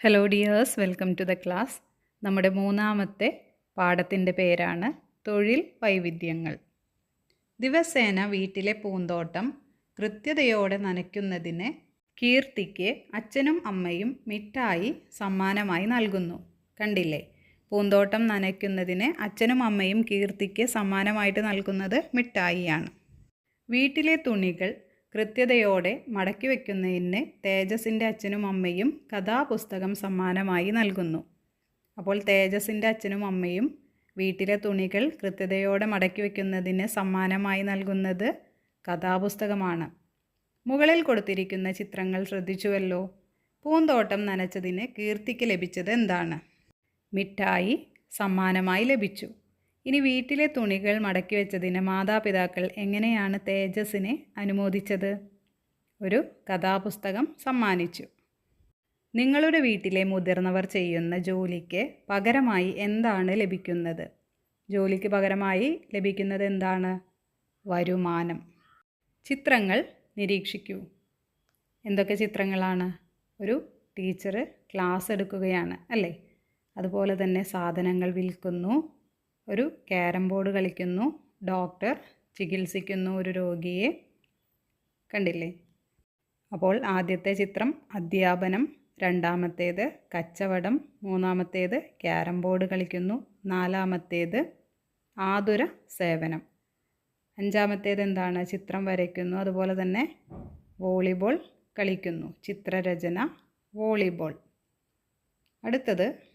Hello dears welcome to the class നമ്മുടെ മൂന്നാമത്തെ പാഠത്തിന്റെ പേരാണ് തൊഴിൽ വൈവിധ്യങ്ങൾ. ദിവസേന വീട്ടിലെ പൂന്തോട്ടം കൃത്യതയോടെ നനയ്ക്കുന്നതിന് കീർത്തിക്ക് അച്ഛനും അമ്മയും മിഠായി സമ്മാനമായി നൽകുന്നു. കണ്ടില്ലേ? പൂന്തോട്ടം നനയ്ക്കുന്നതിന് അച്ഛനും അമ്മയും കീർത്തിക്ക് സമ്മാനമായിട്ട് നൽകുന്നത് മിഠായിയാണ്. വീട്ടിലെ തുണികൾ കൃത്യതയോടെ മടക്കി വയ്ക്കുന്നതിന് തേജസിന്റെ അച്ഛനും അമ്മയും കഥാപുസ്തകം സമ്മാനമായി നൽകുന്നു. അപ്പോൾ തേജസിന്റെ അച്ഛനും അമ്മയും വീട്ടിലെ തുണികൾ കൃത്യതയോടെ മടക്കി വയ്ക്കുന്നതിന് സമ്മാനമായി നൽകുന്നത് കഥാപുസ്തകമാണ്. മുകളിൽ കൊടുത്തിരിക്കുന്ന ചിത്രങ്ങൾ ശ്രദ്ധിച്ചുവല്ലോ. പൂന്തോട്ടം നനച്ചതിന് കീർത്തിക്ക് ലഭിച്ചത് എന്താണ്? മിഠായി സമ്മാനമായി ലഭിച്ചു. ഇനി വീട്ടിലെ തുണികൾ മടക്കി വെച്ചതിന് മാതാപിതാക്കൾ എങ്ങനെയാണ് തേജസ്സിനെ അനുമോദിച്ചത്? ഒരു കഥാപുസ്തകം സമ്മാനിച്ചു. നിങ്ങളുടെ വീട്ടിലെ മുതിർന്നവർ ചെയ്യുന്ന ജോലിക്ക് പകരമായി എന്താണ് ലഭിക്കുന്നത്? ജോലിക്ക് പകരമായി ലഭിക്കുന്നത് എന്താണ്? വരുമാനം. ചിത്രങ്ങൾ നിരീക്ഷിക്കൂ. എന്തൊക്കെ ചിത്രങ്ങളാണ്? ഒരു ടീച്ചർ ക്ലാസ് എടുക്കുകയാണ് അല്ലേ? അതുപോലെ തന്നെ സാധനങ്ങൾ വിൽക്കുന്നു. ഒരു ക്യാരം ബോർഡ് കളിക്കുന്നു. ഡോക്ടർ ചികിത്സിക്കുന്നു ഒരു രോഗിയെ. കണ്ടില്ലേ? അപ്പോൾ ആദ്യത്തെ ചിത്രം അധ്യാപനം രണ്ടാമത്തേത് കച്ചവടം മൂന്നാമത്തേത് ക്യാരം ബോർഡ് കളിക്കുന്നു നാലാമത്തേത് ആതുര സേവനം. അഞ്ചാമത്തേത് എന്താണ്? ചിത്രം വരയ്ക്കുന്നു അതുപോലെ തന്നെ വോളിബോൾ കളിക്കുന്നു ചിത്രരചന വോളിബോൾ. അടുത്തത്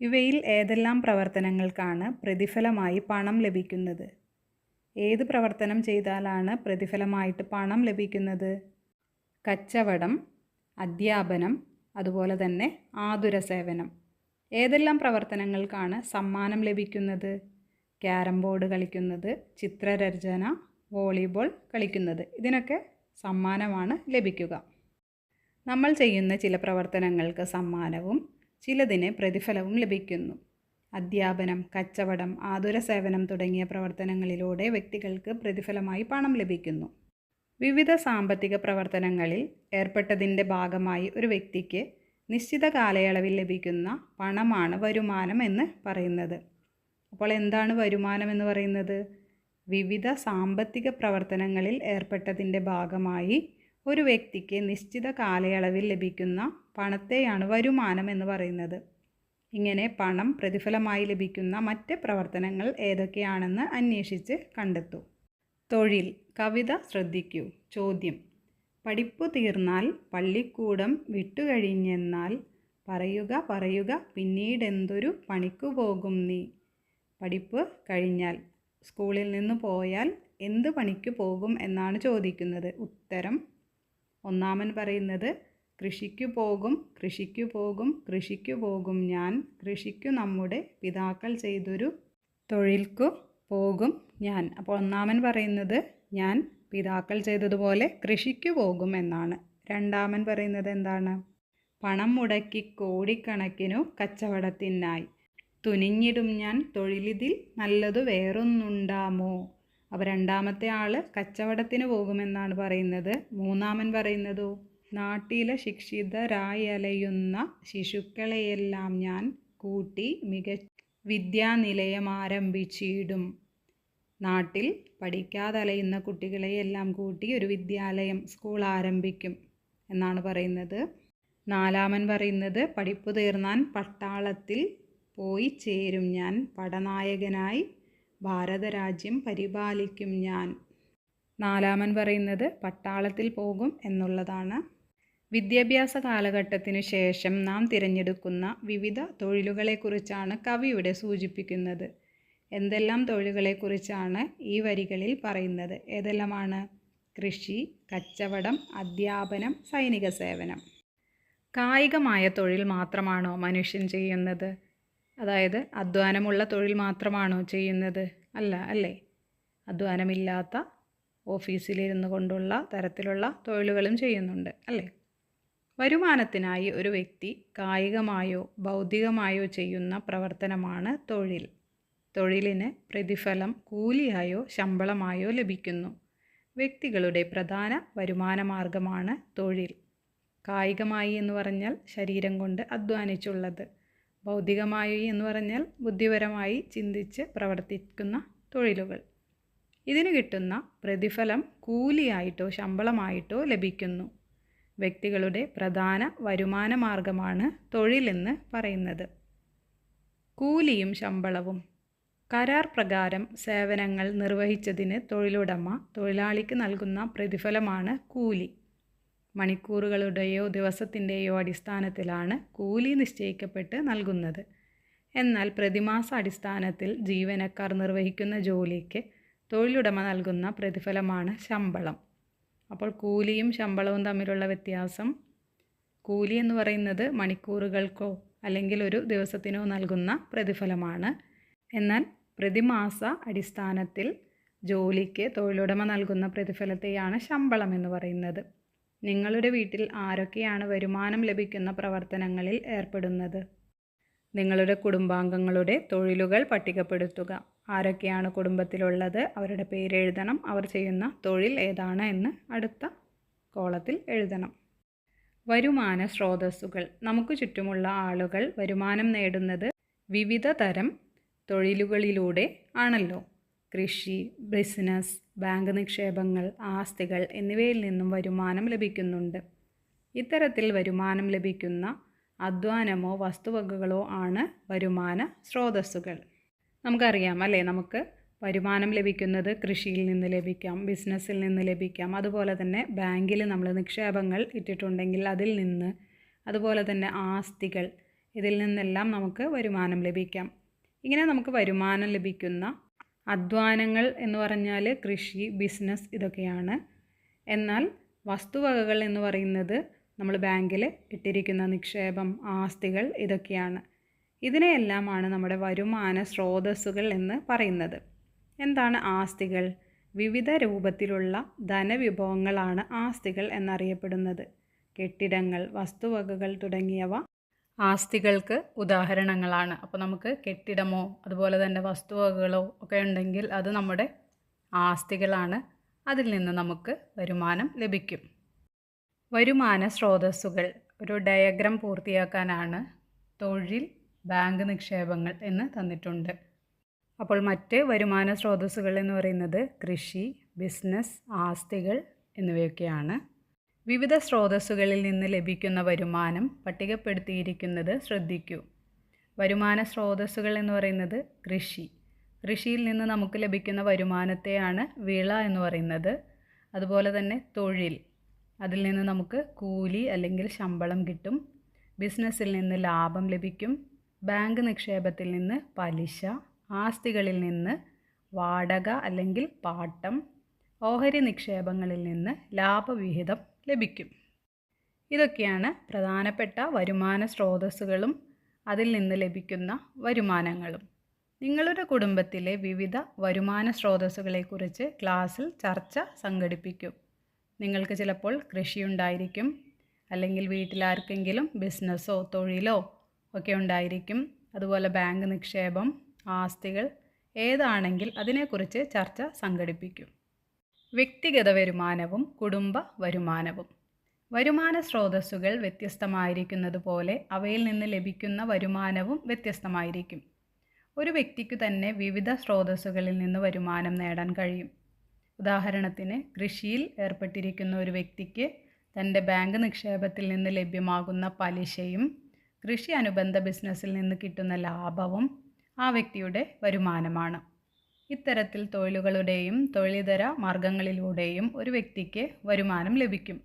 ഇവയിൽ ഏതെല്ലാം പ്രവർത്തനങ്ങൾക്കാണ് പ്രതിഫലമായി പണം ലഭിക്കുന്നത്? ഏത് പ്രവർത്തനം ചെയ്താലാണ് പ്രതിഫലമായിട്ട് പണം ലഭിക്കുന്നത്? കച്ചവടം അധ്യാപനം അതുപോലെ തന്നെ ആതുര സേവനം. ഏതെല്ലാം പ്രവർത്തനങ്ങൾക്കാണ് സമ്മാനം ലഭിക്കുന്നത്? ക്യാരം ബോർഡ് കളിക്കുന്നത് ചിത്രരചന വോളിബോൾ കളിക്കുന്നത്. ഇതിനൊക്കെ സമ്മാനമാണ് ലഭിക്കുക. നമ്മൾ ചെയ്യുന്ന ചില പ്രവർത്തനങ്ങൾക്ക് സമ്മാനവും ചിലതിന് പ്രതിഫലവും ലഭിക്കുന്നു. അധ്യാപനം കച്ചവടം ആതുര സേവനം തുടങ്ങിയ പ്രവർത്തനങ്ങളിലൂടെ വ്യക്തികൾക്ക് പ്രതിഫലമായി പണം ലഭിക്കുന്നു. വിവിധ സാമ്പത്തിക പ്രവർത്തനങ്ങളിൽ ഏർപ്പെട്ടതിന്റെ ഭാഗമായി ഒരു വ്യക്തിക്ക് നിശ്ചിത കാലയളവിൽ ലഭിക്കുന്ന പണമാണ് വരുമാനം എന്ന് പറയുന്നത്. അപ്പോൾ എന്താണ് വരുമാനം എന്ന് പറയുന്നത്? വിവിധ സാമ്പത്തിക പ്രവർത്തനങ്ങളിൽ ഏർപ്പെട്ടതിന്റെ ഭാഗമായി ഒരു വ്യക്തിക്ക് നിശ്ചിത കാലയളവിൽ ലഭിക്കുന്ന പണത്തെയാണ് വരുമാനം എന്ന് പറയുന്നത്. ഇങ്ങനെ പണം പ്രതിഫലമായി ലഭിക്കുന്ന മറ്റ് പ്രവർത്തനങ്ങൾ ഏതൊക്കെയാണെന്ന് അന്വേഷിച്ച് കണ്ടെത്തൂ. തൊഴിൽ കവിത ശ്രദ്ധിക്കൂ. ചോദ്യം. പഠിപ്പ് തീർന്നാൽ പള്ളിക്കൂടം വിട്ടുകഴിഞ്ഞെന്നാൽ പറയുക പറയുക പിന്നീടെന്തൊരു പണിക്കു പോകും നീ. പഠിപ്പ് കഴിഞ്ഞാൽ സ്കൂളിൽ നിന്ന് പോയാൽ എന്ത് പണിക്ക് പോകും എന്നാണ് ചോദിക്കുന്നത്. ഉത്തരം. ഒന്നാമൻ പറയുന്നത് കൃഷിക്കു പോകും കൃഷിക്കു പോകും കൃഷിക്കു പോകും ഞാൻ. കൃഷിക്കു നമ്മുടെ പിതാക്കൾ ചെയ്തൊരു തൊഴിൽക്കു പോകും ഞാൻ. അപ്പോൾ ഒന്നാമൻ പറയുന്നത് ഞാൻ പിതാക്കൾ ചെയ്തതുപോലെ കൃഷിക്കു പോകും എന്നാണ്. രണ്ടാമൻ പറയുന്നത് എന്താണ്? പണം മുടക്കി കോടിക്കണക്കിനു കച്ചവടത്തിനായി. തുനിഞ്ഞിടും ഞാൻ തൊഴിലിതിൽ നല്ലതു വേറൊന്നുണ്ടാമോ? അപ്പോൾ രണ്ടാമത്തെ ആൾ കച്ചവടത്തിന് പോകുമെന്നാണ് പറയുന്നത്. മൂന്നാമൻ പറയുന്നതോ നാട്ടിലെ ശിക്ഷിതരായലയുന്ന ശിശുക്കളെയെല്ലാം ഞാൻ കൂട്ടി മികച്ച വിദ്യാനിലയമാരംഭിച്ചിടും നാട്ടിൽ പഠിക്കാതെ അലയുന്ന കുട്ടികളെയെല്ലാം കൂട്ടി ഒരു വിദ്യാലയം സ്കൂൾ ആരംഭിക്കും എന്നാണ് പറയുന്നത്. നാലാമൻ പറയുന്നത് പഠിപ്പ് തീർന്നാൻ പട്ടാളത്തിൽ പോയി ചേരും ഞാൻ. പടനായകനായി ഭാരതരാജ്യം പരിപാലിക്കും ഞാൻ. നാലാമൻ പറയുന്നത് പട്ടാളത്തിൽ പോകും എന്നുള്ളതാണ്. വിദ്യാഭ്യാസ കാലഘട്ടത്തിനു ശേഷം നാം തിരഞ്ഞെടുക്കുന്ന വിവിധ തൊഴിലുകളെക്കുറിച്ചാണ് കവി ഇവിടെ സൂചിപ്പിക്കുന്നത്. എന്തെല്ലാം തൊഴിലുകളെക്കുറിച്ചാണ് ഈ വരികളിൽ പറയുന്നത്? ഏതെല്ലാമാണ്? കൃഷി കച്ചവടം അധ്യാപനം സൈനിക സേവനം. കായികമായ തൊഴിൽ മാത്രമാണോ മനുഷ്യൻ ചെയ്യുന്നത്? അതായത് അധ്വാനമുള്ള തൊഴിൽ മാത്രമാണോ ചെയ്യുന്നത്? അല്ല അല്ലേ? അധ്വാനമില്ലാത്ത ഓഫീസിലിരുന്നു കൊണ്ടുള്ള തരത്തിലുള്ള തൊഴിലുകളും ചെയ്യുന്നുണ്ട് അല്ലേ? വരുമാനത്തിനായി ഒരു വ്യക്തി കായികമായോ ബൗദ്ധികമായോ ചെയ്യുന്ന പ്രവർത്തനമാണ് തൊഴിൽ. തൊഴിലിന് പ്രതിഫലം കൂലിയായോ ശമ്പളമായോ ലഭിക്കുന്നു. വ്യക്തികളുടെ പ്രധാന വരുമാന മാർഗമാണ് തൊഴിൽ. കായികമായി എന്ന് പറഞ്ഞാൽ ശരീരം കൊണ്ട് അധ്വാനിച്ചുള്ളത്. ബൗദ്ധികമായി എന്ന് പറഞ്ഞാൽ ബുദ്ധിപരമായി ചിന്തിച്ച് പ്രവർത്തിക്കുന്ന തൊഴിലുകൾ. ഇതിന് കിട്ടുന്ന പ്രതിഫലം കൂലിയായിട്ടോ ശമ്പളമായിട്ടോ ലഭിക്കുന്നു. വ്യക്തികളുടെ പ്രധാന വരുമാന മാർഗമാണ് തൊഴിലെന്ന് പറയുന്നത്. കൂലിയും ശമ്പളവും. കരാർ പ്രകാരം സേവനങ്ങൾ നിർവഹിച്ചതിന് തൊഴിലുടമ തൊഴിലാളിക്ക് നൽകുന്ന പ്രതിഫലമാണ് കൂലി. മണിക്കൂറുകളുടെയോ ദിവസത്തിന്റെയോ അടിസ്ഥാനത്തിലാണ് കൂലി നിശ്ചയിക്കപ്പെട്ട് നൽകുന്നത്. എന്നാൽ പ്രതിമാസ അടിസ്ഥാനത്തിൽ ജീവനക്കാർ നിർവഹിക്കുന്ന ജോലിക്ക് തൊഴിലുടമ നൽകുന്ന പ്രതിഫലമാണ് ശമ്പളം. അപ്പോൾ കൂലിയും ശമ്പളവും തമ്മിലുള്ള വ്യത്യാസം. കൂലി എന്ന് പറയുന്നത് മണിക്കൂറുകൾക്കോ അല്ലെങ്കിൽ ഒരു ദിവസത്തിനോ നൽകുന്ന പ്രതിഫലമാണ്. എന്നാൽ പ്രതിമാസ അടിസ്ഥാനത്തിൽ ജോലിക്ക് തൊഴിലുടമ നൽകുന്ന പ്രതിഫലത്തെയാണ് ശമ്പളം എന്ന് പറയുന്നത്. നിങ്ങളുടെ വീട്ടിൽ ആരൊക്കെയാണ് വരുമാനം ലഭിക്കുന്ന പ്രവർത്തനങ്ങളിൽ ഏർപ്പെടുന്നത്? നിങ്ങളുടെ കുടുംബാംഗങ്ങളുടെ തൊഴിലുകൾ പട്ടികപ്പെടുത്തുക. ആരൊക്കെയാണ് കുടുംബത്തിലുള്ളത്? അവരുടെ പേര് എഴുതണം. അവർ ചെയ്യുന്ന തൊഴിൽ ഏതാണ് എന്ന് അടുത്ത കോളത്തിൽ എഴുതണം. വരുമാന സ്രോതസ്സുകൾ. നമുക്ക് ചുറ്റുമുള്ള ആളുകൾ വരുമാനം നേടുന്നത് വിവിധ തരം തൊഴിലുകളിലൂടെ ആണല്ലോ. കൃഷി ബിസിനസ് ബാങ്ക് നിക്ഷേപങ്ങൾ ആസ്തികൾ എന്നിവയിൽ നിന്നും വരുമാനം ലഭിക്കുന്നുണ്ട്. ഇത്തരത്തിൽ വരുമാനം ലഭിക്കുന്ന അധ്വാനമോ വസ്തുവകകളോ ആണ് വരുമാന സ്രോതസ്സുകൾ. നമുക്കറിയാം അല്ലേ? നമുക്ക് വരുമാനം ലഭിക്കുന്നത് കൃഷിയിൽ നിന്ന് ലഭിക്കാം ബിസിനസ്സിൽ നിന്ന് ലഭിക്കാം. അതുപോലെ തന്നെ ബാങ്കിൽ നമ്മൾ നിക്ഷേപങ്ങൾ ഇട്ടിട്ടുണ്ടെങ്കിൽ അതിൽ നിന്ന് അതുപോലെ തന്നെ ആസ്തികൾ ഇതിൽ നിന്നെല്ലാം നമുക്ക് വരുമാനം ലഭിക്കാം. ഇങ്ങനെ നമുക്ക് വരുമാനം ലഭിക്കുന്ന അധ്വാനങ്ങൾ എന്ന് പറഞ്ഞാൽ കൃഷി ബിസിനസ് ഇതൊക്കെയാണ്. എന്നാൽ വസ്തുവകകൾ എന്ന് പറയുന്നത് നമ്മൾ ബാങ്കിൽ ഇട്ടിരിക്കുന്ന നിക്ഷേപം ആസ്തികൾ ഇതൊക്കെയാണ്. ഇതിനെയെല്ലാമാണ് നമ്മുടെ വരുമാന സ്രോതസ്സുകൾ എന്ന് പറയുന്നത്. എന്താണ് ആസ്തികൾ? വിവിധ രൂപത്തിലുള്ള ധനവിഭവങ്ങളാണ് ആസ്തികൾ എന്നറിയപ്പെടുന്നത്. കെട്ടിടങ്ങൾ വസ്തുവകകൾ തുടങ്ങിയവ ആസ്തികൾക്ക് ഉദാഹരണങ്ങളാണ്. അപ്പോൾ നമുക്ക് കെട്ടിടമോ അതുപോലെ തന്നെ വസ്തുവകകളോ ഒക്കെ ഉണ്ടെങ്കിൽ അത് നമ്മുടെ ആസ്തികളാണ്. അതിൽ നിന്ന് നമുക്ക് വരുമാനം ലഭിക്കും. വരുമാന സ്രോതസ്സുകൾ. ഒരു ഡയഗ്രാം പൂർത്തിയാക്കാനാണ് തൊഴിൽ ബാങ്ക് നിക്ഷേപങ്ങൾ എന്ന് തന്നിട്ടുണ്ട്. അപ്പോൾ മറ്റ് വരുമാന സ്രോതസ്സുകൾ എന്ന് പറയുന്നത് കൃഷി ബിസിനസ് ആസ്തികൾ എന്നിവയൊക്കെയാണ്. വിവിധ സ്രോതസ്സുകളിൽ നിന്ന് ലഭിക്കുന്ന വരുമാനം പട്ടികപ്പെടുത്തിയിരിക്കുന്നത് ശ്രദ്ധിക്കൂ. വരുമാന സ്രോതസ്സുകൾ എന്ന് പറയുന്നത് കൃഷി. കൃഷിയിൽ നിന്ന് നമുക്ക് ലഭിക്കുന്ന വരുമാനത്തെയാണ് വിള എന്ന് പറയുന്നത്. അതുപോലെ തന്നെ തൊഴിൽ. അതിൽ നിന്ന് നമുക്ക് കൂലി അല്ലെങ്കിൽ ശമ്പളം കിട്ടും. ബിസിനസ്സിൽ നിന്ന് ലാഭം ലഭിക്കും. ബാങ്ക് നിക്ഷേപത്തിൽ നിന്ന് പലിശ ആസ്തികളിൽ നിന്ന് വാടക അല്ലെങ്കിൽ പാട്ടം ഓഹരി നിക്ഷേപങ്ങളിൽ നിന്ന് ലാഭവിഹിതം ലഭിക്കും. ഇതൊക്കെയാണ് പ്രധാനപ്പെട്ട വരുമാന സ്രോതസ്സുകളും അതിൽ നിന്ന് ലഭിക്കുന്ന വരുമാനങ്ങളും. നിങ്ങളുടെ കുടുംബത്തിലെ വിവിധ വരുമാന സ്രോതസ്സുകളെക്കുറിച്ച് ക്ലാസ്സിൽ ചർച്ച സംഘടിപ്പിക്കും. നിങ്ങൾക്ക് ചിലപ്പോൾ കൃഷിയുണ്ടായിരിക്കും അല്ലെങ്കിൽ വീട്ടിലാർക്കെങ്കിലും ബിസിനസ്സോ തൊഴിലോ ഒക്കെ ഉണ്ടായിരിക്കും. അതുപോലെ ബാങ്ക് നിക്ഷേപം ആസ്തികൾ ഏതാണെങ്കിൽ അതിനെക്കുറിച്ച് ചർച്ച സംഘടിപ്പിക്കും. വ്യക്തിഗത വരുമാനവും കുടുംബ വരുമാനവും. വരുമാന സ്രോതസ്സുകൾ വ്യത്യസ്തമായിരിക്കുന്നത് പോലെ അവയിൽ നിന്ന് ലഭിക്കുന്ന വരുമാനവും വ്യത്യസ്തമായിരിക്കും. ഒരു വ്യക്തിക്ക് തന്നെ വിവിധ സ്രോതസ്സുകളിൽ നിന്ന് വരുമാനം നേടാൻ കഴിയും. ഉദാഹരണത്തിന് കൃഷിയിൽ ഏർപ്പെട്ടിരിക്കുന്ന ഒരു വ്യക്തിക്ക് തന്റെ ബാങ്ക് നിക്ഷേപത്തിൽ നിന്ന് ലഭ്യമാകുന്ന പലിശയും കൃഷി അനുബന്ധ ബിസിനസ്സിൽ നിന്ന് കിട്ടുന്ന ലാഭവും ആ വ്യക്തിയുടെ വരുമാനമാണ്. ഇത്തരത്തിൽ തൊഴിലുകളുടെയും തൊഴിലിതര മാർഗങ്ങളിലൂടെയും ഒരു വ്യക്തിക്ക് വരുമാനം ലഭിക്കും.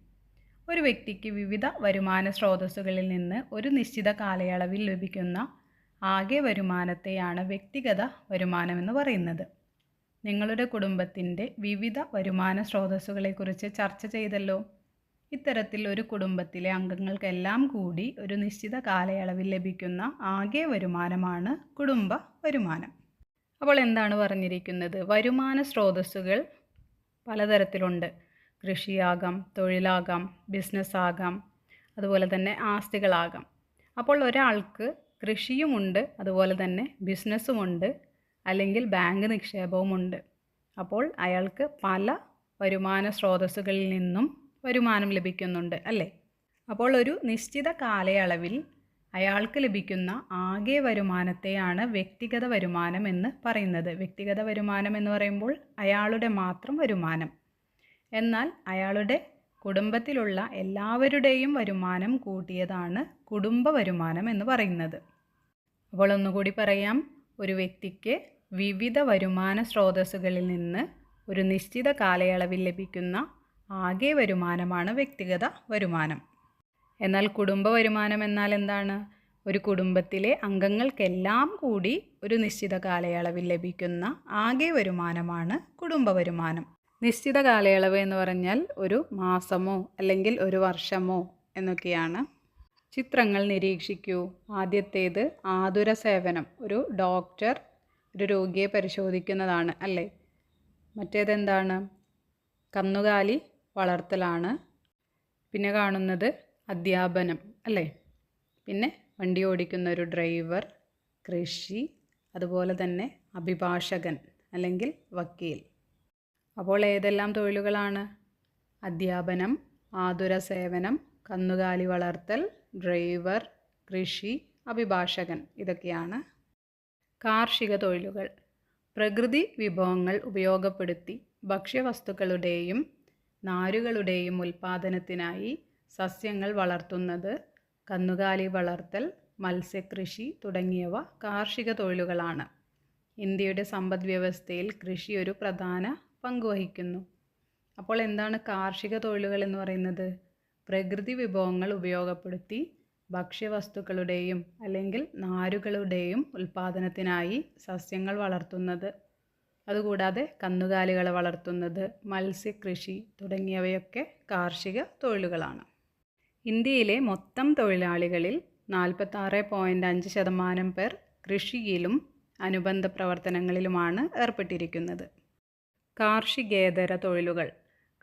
ഒരു വ്യക്തിക്ക് വിവിധ വരുമാന സ്രോതസ്സുകളിൽ നിന്ന് ഒരു നിശ്ചിത കാലയളവിൽ ലഭിക്കുന്ന ആകെ വരുമാനത്തെയാണ് വ്യക്തിഗത വരുമാനമെന്ന് പറയുന്നത്. നിങ്ങളുടെ കുടുംബത്തിന്റെ വിവിധ വരുമാന സ്രോതസ്സുകളെക്കുറിച്ച് ചർച്ച ചെയ്തല്ലോ. ഇത്തരത്തിൽ ഒരു കുടുംബത്തിലെ അംഗങ്ങൾക്കെല്ലാം കൂടി ഒരു നിശ്ചിത കാലയളവിൽ ലഭിക്കുന്ന ആകെ വരുമാനമാണ് കുടുംബ വരുമാനം. അപ്പോൾ എന്താണ് പറഞ്ഞിരിക്കുന്നത്? വരുമാന സ്രോതസ്സുകൾ പലതരത്തിലുണ്ട്. കൃഷിയാകാം തൊഴിലാകാം ബിസിനസ്സാകാം അതുപോലെ തന്നെ ആസ്തികളാകാം. അപ്പോൾ ഒരാൾക്ക് കൃഷിയുമുണ്ട് അതുപോലെ തന്നെ ബിസിനസ്സുമുണ്ട്. അല്ലെങ്കിൽ ബാങ്ക് നിക്ഷേപവുമുണ്ട്. അപ്പോൾ അയാൾക്ക് പല വരുമാന സ്രോതസ്സുകളിൽ നിന്നും വരുമാനം ലഭിക്കുന്നുണ്ട് അല്ലേ? അപ്പോൾ ഒരു നിശ്ചിത കാലയളവിൽ അയാൾക്ക് ലഭിക്കുന്ന ആകെ വരുമാനത്തെയാണ് വ്യക്തിഗത വരുമാനം എന്ന് പറയുന്നത്. വ്യക്തിഗത വരുമാനം എന്ന് പറയുമ്പോൾ അയാളുടെ മാത്രം വരുമാനം. എന്നാൽ അയാളുടെ കുടുംബത്തിലുള്ള എല്ലാവരുടെയും വരുമാനം കൂട്ടിയതാണ് കുടുംബ വരുമാനം എന്ന് പറയുന്നത്. അപ്പോൾ ഒന്നുകൂടി പറയാം. ഒരു വ്യക്തിക്ക് വിവിധ വരുമാന സ്രോതസ്സുകളിൽ നിന്ന് ഒരു നിശ്ചിത കാലയളവിൽ ലഭിക്കുന്ന ആകെ വരുമാനമാണ് വ്യക്തിഗത വരുമാനം. എന്നാൽ കുടുംബ വരുമാനം എന്നാൽ എന്താണ്? ഒരു കുടുംബത്തിലെ അംഗങ്ങൾക്കെല്ലാം കൂടി ഒരു നിശ്ചിത കാലയളവിൽ ലഭിക്കുന്ന ആകെ വരുമാനമാണ് കുടുംബ വരുമാനം. നിശ്ചിത കാലയളവ് എന്ന് പറഞ്ഞാൽ ഒരു മാസമോ അല്ലെങ്കിൽ ഒരു വർഷമോ എന്നൊക്കെയാണ് ചിത്രങ്ങൾ നിരീക്ഷിക്കൂ. ആദ്യത്തേത് ആതുര സേവനം. ഒരു ഡോക്ടർ ഒരു രോഗിയെ പരിശോധിക്കുന്നതാണ് അല്ലേ? മറ്റേതെന്താണ്? കന്നുകാലി വളർത്തലാണ്. പിന്നെ കാണുന്നത് അധ്യാപനം അല്ലേ? പിന്നെ വണ്ടി ഓടിക്കുന്ന ഒരു ഡ്രൈവർ കൃഷി അതുപോലെ തന്നെ അഭിഭാഷകൻ അല്ലെങ്കിൽ വക്കീൽ. അപ്പോൾ ഏതെല്ലാം തൊഴിലുകളാണ്? അധ്യാപനം ആതുര സേവനം കന്നുകാലി വളർത്തൽ ഡ്രൈവർ കൃഷി അഭിഭാഷകൻ ഇതൊക്കെയാണ് കാർഷിക തൊഴിലുകൾ പ്രകൃതി വിഭവങ്ങൾ ഉപയോഗപ്പെടുത്തി ഭക്ഷ്യവസ്തുക്കളുടെയും നാരുകളുടെയും ഉൽപ്പാദനത്തിനായി സസ്യങ്ങൾ വളർത്തുന്നത് കന്നുകാലി വളർത്തൽ മത്സ്യകൃഷി തുടങ്ങിയവ കാർഷിക തൊഴിലുകളാണ്. ഇന്ത്യയുടെ സമ്പദ് വ്യവസ്ഥയിൽ കൃഷി ഒരു പ്രധാന പങ്കുവഹിക്കുന്നു അപ്പോൾ എന്താണ് കാർഷിക തൊഴിലുകൾ എന്ന് പറയുന്നത്? പ്രകൃതി വിഭവങ്ങൾ ഉപയോഗപ്പെടുത്തി ഭക്ഷ്യവസ്തുക്കളുടെയും അല്ലെങ്കിൽ നാരുകളുടെയും ഉൽപ്പാദനത്തിനായി സസ്യങ്ങൾ വളർത്തുന്നത്. അതുകൂടാതെ കന്നുകാലികളെ വളർത്തുന്നത് മത്സ്യകൃഷി തുടങ്ങിയവയൊക്കെ കാർഷിക തൊഴിലുകളാണ്. ഇന്ത്യയിലെ മൊത്തം തൊഴിലാളികളിൽ നാൽപ്പത്താറ് പോയിന്റ് അഞ്ച് ശതമാനം പേർ കൃഷിയിലും അനുബന്ധ പ്രവർത്തനങ്ങളിലുമാണ് ഏർപ്പെട്ടിരിക്കുന്നത്. കാർഷികേതര തൊഴിലുകൾ.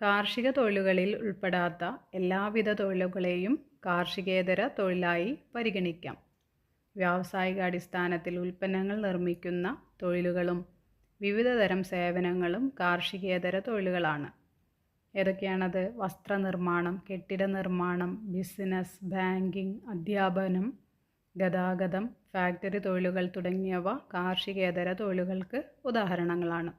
കാർഷിക തൊഴിലുകളിൽ ഉൾപ്പെടാത്ത എല്ലാവിധ തൊഴിലുകളെയും കാർഷികേതര തൊഴിലായി പരിഗണിക്കാം. വ്യാവസായിക അടിസ്ഥാനത്തിൽ ഉൽപ്പന്നങ്ങൾ നിർമ്മിക്കുന്ന തൊഴിലുകളും വിവിധതരം സേവനങ്ങളും കാർഷികേതര തൊഴിലുകളാണ്. ഏതൊക്കെയാണത്? വസ്ത്രനിർമ്മാണം കെട്ടിട നിർമ്മാണം ബിസിനസ് ബാങ്കിംഗ് അധ്യാപനം ഗതാഗതം ഫാക്ടറി തൊഴിലുകൾ തുടങ്ങിയവ കാർഷികേതര തൊഴിലുകൾക്ക് ഉദാഹരണങ്ങളാണ്.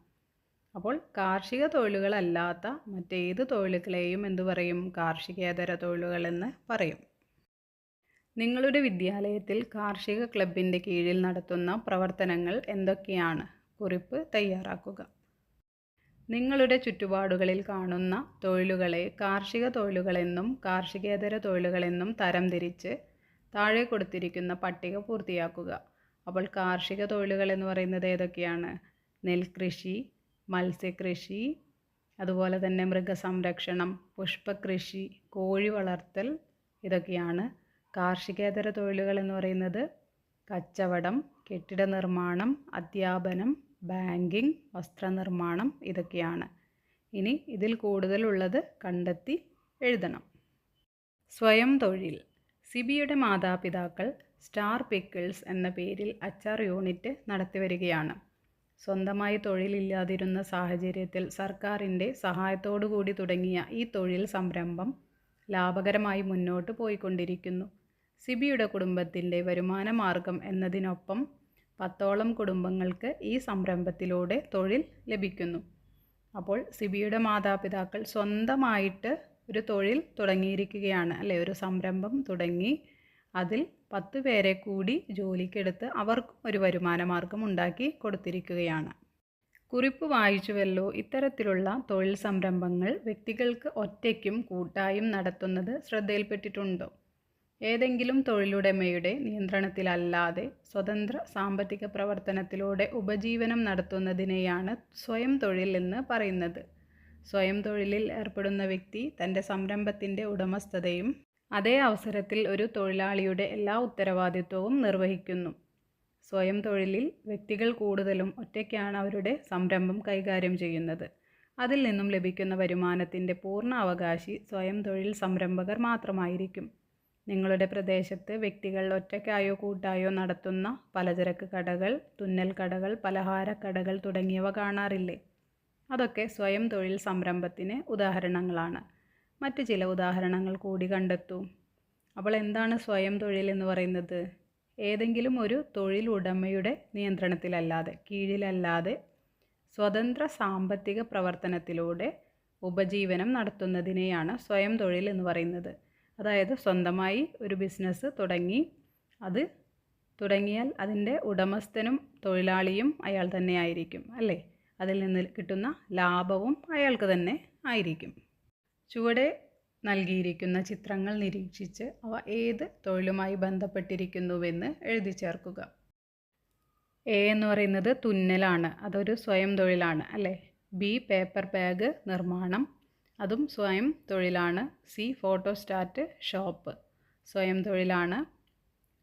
അപ്പോൾ കാർഷിക തൊഴിലുകളല്ലാത്ത മറ്റേത് തൊഴിലുകളെയും എന്തു പറയും? കാർഷികേതര തൊഴിലുകളെന്ന് പറയും. നിങ്ങളുടെ വിദ്യാലയത്തിൽ കാർഷിക ക്ലബിന്റെ കീഴിൽ നടത്തുന്ന പ്രവർത്തനങ്ങൾ എന്തൊക്കെയാണ്? കുറിപ്പ് തയ്യാറാക്കുക. നിങ്ങളുടെ ചുറ്റുപാടുകളിൽ കാണുന്ന തൊഴിലുകളെ കാർഷിക തൊഴിലുകളെന്നും കാർഷികേതര തൊഴിലുകളെന്നും തരംതിരിച്ച് താഴെ കൊടുത്തിരിക്കുന്ന പട്ടിക പൂർത്തിയാക്കുക. അപ്പോൾ കാർഷിക തൊഴിലുകൾ എന്ന് പറയുന്നത് ഏതൊക്കെയാണ്? നെൽകൃഷി മത്സ്യകൃഷി അതുപോലെ തന്നെ മൃഗസംരക്ഷണം പുഷ്പകൃഷി കോഴി വളർത്തൽ ഇതൊക്കെയാണ്. കാർഷികേതര തൊഴിലുകൾ എന്ന് പറയുന്നത് കച്ചവടം കെട്ടിട നിർമ്മാണം അധ്യാപനം ബാങ്കിങ് വസ്ത്രനിർമ്മാണം ഇതൊക്കെയാണ്. ഇനി ഇതിൽ കൂടുതലുള്ളത് കണ്ടെത്തി എഴുതണം. സ്വയം തൊഴിൽ. സിബിയുടെ മാതാപിതാക്കൾ സ്റ്റാർ പിക്കിൾസ് എന്ന പേരിൽ അച്ചാർ യൂണിറ്റ് നടത്തിവരികയാണ്. സ്വന്തമായി തൊഴിലില്ലാതിരുന്ന സാഹചര്യത്തിൽ സർക്കാരിന്റെ സഹായത്തോടുകൂടി തുടങ്ങിയ ഈ തൊഴിൽ സംരംഭം ലാഭകരമായി മുന്നോട്ട് പോയിക്കൊണ്ടിരിക്കുന്നു. സിബിയുടെ കുടുംബത്തിന്റെ വരുമാന മാർഗം എന്നതിനൊപ്പം പത്തോളം കുടുംബങ്ങൾക്ക് ഈ സംരംഭത്തിലൂടെ തൊഴിൽ ലഭിക്കുന്നു. അപ്പോൾ സിബിയുടെ മാതാപിതാക്കൾ സ്വന്തമായിട്ട് ഒരു തൊഴിൽ തുടങ്ങിയിരിക്കുകയാണ് അല്ലെ? ഒരു സംരംഭം തുടങ്ങി അതിൽ പത്ത് പേരെ കൂടി ജോലിക്കെടുത്ത് അവർക്കും ഒരു വരുമാനമാർഗം ഉണ്ടാക്കി കൊടുത്തിരിക്കുകയാണ്. കുറിപ്പ് വായിച്ചുവല്ലോ ഇത്തരത്തിലുള്ള തൊഴിൽ സംരംഭങ്ങൾ വ്യക്തികൾക്ക് ഒറ്റയ്ക്കും കൂട്ടായും നടത്തുന്നത് ശ്രദ്ധയിൽപ്പെട്ടിട്ടുണ്ടോ? ഏതെങ്കിലും തൊഴിലുടമയുടെ നിയന്ത്രണത്തിലല്ലാതെ സ്വതന്ത്ര സാമ്പത്തിക പ്രവർത്തനത്തിലൂടെ ഉപജീവനം നടത്തുന്നതിനെയാണ് സ്വയം തൊഴിൽ എന്ന് പറയുന്നത്. സ്വയം തൊഴിലിൽ ഏർപ്പെടുന്ന വ്യക്തി തന്റെ സംരംഭത്തിന്റെ ഉടമസ്ഥതയും അതേ അവസരത്തിൽ ഒരു തൊഴിലാളിയുടെ എല്ലാ ഉത്തരവാദിത്വവും നിർവഹിക്കുന്നു. സ്വയം തൊഴിലിൽ വ്യക്തികൾ കൂടുതലും ഒറ്റയ്ക്കാണ് അവരുടെ സംരംഭം കൈകാര്യം ചെയ്യുന്നത്. അതിൽ നിന്നും ലഭിക്കുന്ന വരുമാനത്തിന്റെ പൂർണ അവകാശി സ്വയം തൊഴിൽ സംരംഭകർ മാത്രമായിരിക്കും. നിങ്ങളുടെ പ്രദേശത്ത് വ്യക്തികൾ ഒറ്റയ്ക്കായോ കൂട്ടായോ നടത്തുന്ന പലചരക്ക് കടകൾ തുന്നൽ കടകൾ പലഹാരക്കടകൾ തുടങ്ങിയവ കാണാറില്ലേ? അതൊക്കെ സ്വയം തൊഴിൽ സംരംഭത്തിന് ഉദാഹരണങ്ങളാണ്. മറ്റ് ചില ഉദാഹരണങ്ങൾ കൂടി കണ്ടെത്തൂ. അപ്പോൾ എന്താണ് സ്വയം തൊഴിൽ എന്ന് പറയുന്നത്? ഏതെങ്കിലും ഒരു തൊഴിൽ ഉടമയുടെ നിയന്ത്രണത്തിലല്ലാതെ കീഴിലല്ലാതെ സ്വതന്ത്ര സാമ്പത്തിക പ്രവർത്തനത്തിലൂടെ ഉപജീവനം നടത്തുന്നതിനെയാണ് സ്വയം തൊഴിൽ എന്ന് പറയുന്നത്. അതായത് സ്വന്തമായി ഒരു ബിസിനസ് തുടങ്ങി അത് തുടങ്ങിയാൽ അതിന്റെ ഉടമസ്ഥനും തൊഴിലാളിയും അയാൾ തന്നെ ആയിരിക്കും അല്ലേ? അതിൽ നിന്ന് കിട്ടുന്ന ലാഭവും അയാൾക്ക് തന്നെ ആയിരിക്കും. ചുവടെ നൽകിയിരിക്കുന്ന ചിത്രങ്ങൾ നിരീക്ഷിച്ച് അവ ഏത് തൊഴിലുമായി ബന്ധപ്പെട്ടിരിക്കുന്നുവെന്ന് എഴുതി ചേർക്കുക. എ എന്ന് പറയുന്നത് തുന്നലാണ് അതൊരു സ്വയം തൊഴിലാണ് അല്ലേ? ബി പേപ്പർ ബാഗ് നിർമ്മാണം അതും സ്വയം തൊഴിലാണ്. സി ഫോട്ടോസ്റ്റാറ്റ് ഷോപ്പ് സ്വയം തൊഴിലാണ്.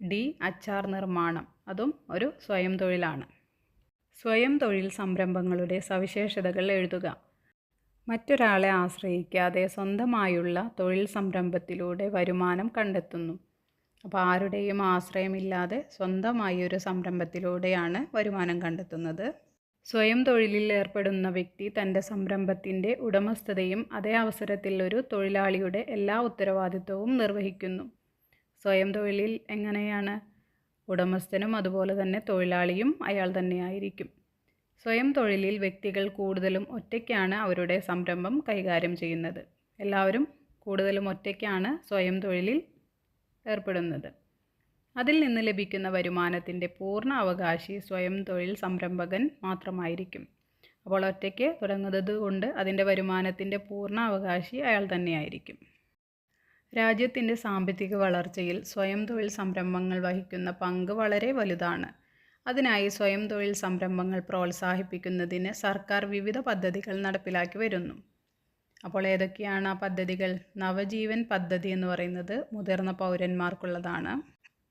ഡി അച്ചാർ നിർമ്മാണം അതും ഒരു സ്വയം തൊഴിലാണ്. സ്വയം തൊഴിൽ സംരംഭങ്ങളുടെ സവിശേഷതകൾ എഴുതുക. മറ്റൊരാളെ ആശ്രയിക്കാതെ സ്വന്തമായുള്ള തൊഴിൽ സംരംഭത്തിലൂടെ വരുമാനം കണ്ടെത്തുന്നു. അപ്പോൾ ആരുടെയും ആശ്രയമില്ലാതെ സ്വന്തമായി ഒരു സംരംഭത്തിലൂടെയാണ് വരുമാനം കണ്ടെത്തുന്നത്. സ്വയം തൊഴിലിൽ ഏർപ്പെടുന്ന വ്യക്തി തന്റെ സംരംഭത്തിന്റെ ഉടമസ്ഥതയും അതേ അവസരത്തിൽ ഒരു തൊഴിലാളിയുടെ എല്ലാ ഉത്തരവാദിത്വവും നിർവഹിക്കുന്നു. സ്വയം തൊഴിലിൽ എങ്ങനെയാണ്? ഉടമസ്ഥനും അതുപോലെ തന്നെ തൊഴിലാളിയും അയാൾ തന്നെയായിരിക്കും. സ്വയം തൊഴിലിൽ വ്യക്തികൾ കൂടുതലും ഒറ്റയ്ക്കാണ് അവരുടെ സംരംഭം കൈകാര്യം ചെയ്യുന്നത്. എല്ലാവരും കൂടുതലും ഒറ്റയ്ക്കാണ് സ്വയം തൊഴിലിൽ ഏർപ്പെടുന്നത്. അതിൽ നിന്ന് ലഭിക്കുന്ന വരുമാനത്തിന്റെ പൂർണ അവകാശി സ്വയം തൊഴിൽ സംരംഭകൻ മാത്രമായിരിക്കും. അപ്പോൾ ഒറ്റയ്ക്ക് തുടങ്ങുന്നത് കൊണ്ട് അതിന്റെ വരുമാനത്തിന്റെ പൂർണ അവകാശി അയാൾ തന്നെയായിരിക്കും. രാജ്യത്തിന്റെ സാമ്പത്തിക വളർച്ചയിൽ സ്വയം തൊഴിൽ സംരംഭങ്ങൾ വഹിക്കുന്ന പങ്ക് വളരെ വലുതാണ്. അതിനായി സ്വയം തൊഴിൽ സംരംഭങ്ങൾ പ്രോത്സാഹിപ്പിക്കുന്നതിന് സർക്കാർ വിവിധ പദ്ധതികൾ നടപ്പിലാക്കി വരുന്നു. അപ്പോൾ ഏതൊക്കെയാണ് ആ പദ്ധതികൾ? നവജീവൻ പദ്ധതി എന്ന് പറയുന്നത് മുതിർന്ന പൗരന്മാർക്കുള്ളതാണ്.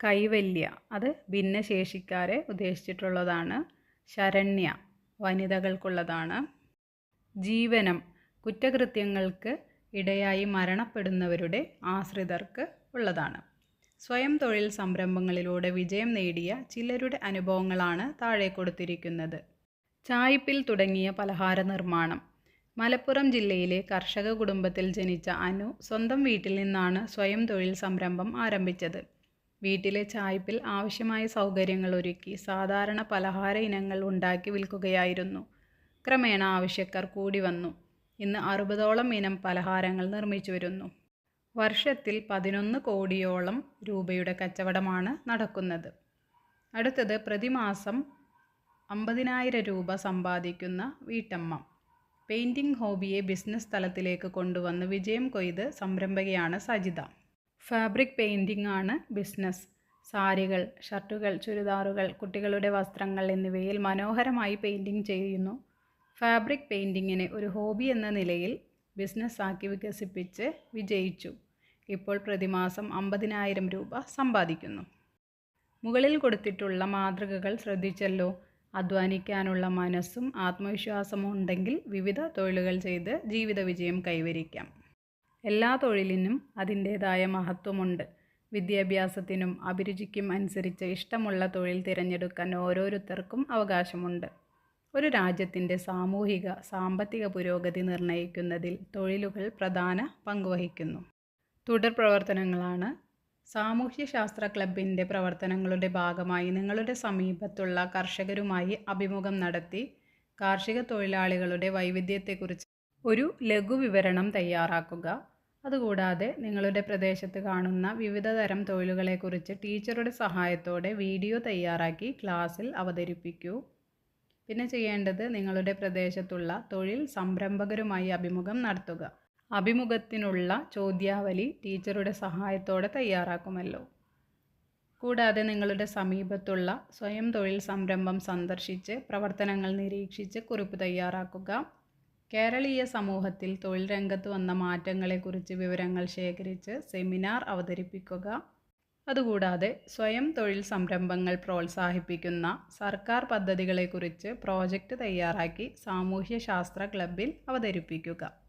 കൈവല്യ അത് ഭിന്നശേഷിക്കാരെ ഉദ്ദേശിച്ചിട്ടുള്ളതാണ്. ശരണ്യ വനിതകൾക്കുള്ളതാണ്. ജീവനം കുറ്റകൃത്യങ്ങൾക്ക് ഇടയായി മരണപ്പെടുന്നവരുടെ ആശ്രിതർക്ക് ഉള്ളതാണ്. സ്വയം തൊഴിൽ സംരംഭങ്ങളിലൂടെ വിജയം നേടിയ ചിലരുടെ അനുഭവങ്ങളാണ് താഴെ കൊടുത്തിരിക്കുന്നത്. ചായ്പിൽ തുടങ്ങിയ പലഹാര നിർമ്മാണം. മലപ്പുറം ജില്ലയിലെ കർഷക കുടുംബത്തിൽ ജനിച്ച അനു സ്വന്തം വീട്ടിൽ നിന്നാണ് സ്വയം തൊഴിൽ സംരംഭം ആരംഭിച്ചത്. വീട്ടിലെ ചായ്പിൽ ആവശ്യമായ സൗകര്യങ്ങൾ ഒരുക്കി സാധാരണ പലഹാര ഇനങ്ങൾ ഉണ്ടാക്കി വിൽക്കുകയായിരുന്നു. ക്രമേണ ആവശ്യക്കാർ കൂടി വന്നു. ഇന്ന് അറുപതോളം ഇനം പലഹാരങ്ങൾ നിർമ്മിച്ചു വരുന്നു. വർഷത്തിൽ പതിനൊന്ന് കോടിയോളം രൂപയുടെ കച്ചവടമാണ് നടക്കുന്നത്. അടുത്തത് പ്രതിമാസം അമ്പതിനായിരം രൂപ സമ്പാദിക്കുന്ന വീട്ടമ്മ. പെയിന്റിംഗ് ഹോബിയെ ബിസിനസ് തലത്തിലേക്ക് കൊണ്ടുവന്ന് വിജയം കൊയ്ത് സംരംഭകയാണ് സജിത. ഫാബ്രിക് പെയിന്റിംഗ് ആണ് ബിസിനസ്. സാരികൾ ഷർട്ടുകൾ ചുരിദാറുകൾ കുട്ടികളുടെ വസ്ത്രങ്ങൾ എന്നിവയിൽ മനോഹരമായി പെയിന്റിംഗ് ചെയ്യുന്നു. ഫാബ്രിക് പെയിന്റിങ്ങിനെ ഒരു ഹോബി എന്ന നിലയിൽ ബിസിനസ്സാക്കി വികസിപ്പിച്ച് വിജയിച്ചു. ഇപ്പോൾ പ്രതിമാസം അമ്പതിനായിരം രൂപ സമ്പാദിക്കുന്നു. മുകളിൽ കൊടുത്തിട്ടുള്ള മാതൃകകൾ ശ്രദ്ധിച്ചല്ലോ. അധ്വാനിക്കാനുള്ള മനസ്സും ആത്മവിശ്വാസവും ഉണ്ടെങ്കിൽ വിവിധ തൊഴിലുകൾ ചെയ്ത് ജീവിത വിജയം കൈവരിക്കാം. എല്ലാ തൊഴിലിനും അതിന്റേതായ മഹത്വമുണ്ട്. വിദ്യാഭ്യാസത്തിനും അഭിരുചിക്കും അനുസരിച്ച് ഇഷ്ടമുള്ള തൊഴിൽ തിരഞ്ഞെടുക്കാൻ ഓരോരുത്തർക്കും അവകാശമുണ്ട്. ഒരു രാജ്യത്തിന്റെ സാമൂഹിക സാമ്പത്തിക പുരോഗതി നിർണയിക്കുന്നതിൽ തൊഴിലുകൾ പ്രധാന പങ്കുവഹിക്കുന്നു തുടർ പ്രവർത്തനങ്ങളാണ്. സാമൂഹ്യശാസ്ത്ര ക്ലബിന്റെ പ്രവർത്തനങ്ങളുടെ ഭാഗമായി നിങ്ങളുടെ സമീപത്തുള്ള കർഷകരുമായി അഭിമുഖം നടത്തി കാർഷിക തൊഴിലാളികളുടെ വൈവിധ്യത്തെക്കുറിച്ച് ഒരു ലഘു വിവരണം തയ്യാറാക്കുക. അതുകൂടാതെ നിങ്ങളുടെ പ്രദേശത്ത് കാണുന്ന വിവിധ തരം തൊഴിലുകളെക്കുറിച്ച് ടീച്ചറുടെ സഹായത്തോടെ വീഡിയോ തയ്യാറാക്കി ക്ലാസ്സിൽ അവതരിപ്പിക്കൂ. പിന്നെ ചെയ്യേണ്ടത് നിങ്ങളുടെ പ്രദേശത്തുള്ള തൊഴിൽ സംരംഭകരുമായി അഭിമുഖം നടത്തുക. അഭിമുഖത്തിനുള്ള ചോദ്യാവലി ടീച്ചറുടെ സഹായത്തോടെ തയ്യാറാക്കുമല്ലോ. കൂടാതെ നിങ്ങളുടെ സമീപത്തുള്ള സ്വയം തൊഴിൽ സംരംഭം സന്ദർശിച്ച് പ്രവർത്തനങ്ങൾ നിരീക്ഷിച്ച് കുറിപ്പ് തയ്യാറാക്കുക. കേരളീയ സമൂഹത്തിൽ തൊഴിൽ രംഗത്ത് വന്ന മാറ്റങ്ങളെക്കുറിച്ച് വിവരങ്ങൾ ശേഖരിച്ച് സെമിനാർ അവതരിപ്പിക്കുക. അതുകൂടാതെ സ്വയം തൊഴിൽ സംരംഭങ്ങൾ പ്രോത്സാഹിപ്പിക്കുന്ന സർക്കാർ പദ്ധതികളെക്കുറിച്ച് പ്രോജക്റ്റ് തയ്യാറാക്കി സാമൂഹ്യശാസ്ത്ര ക്ലബിൽ അവതരിപ്പിക്കുക.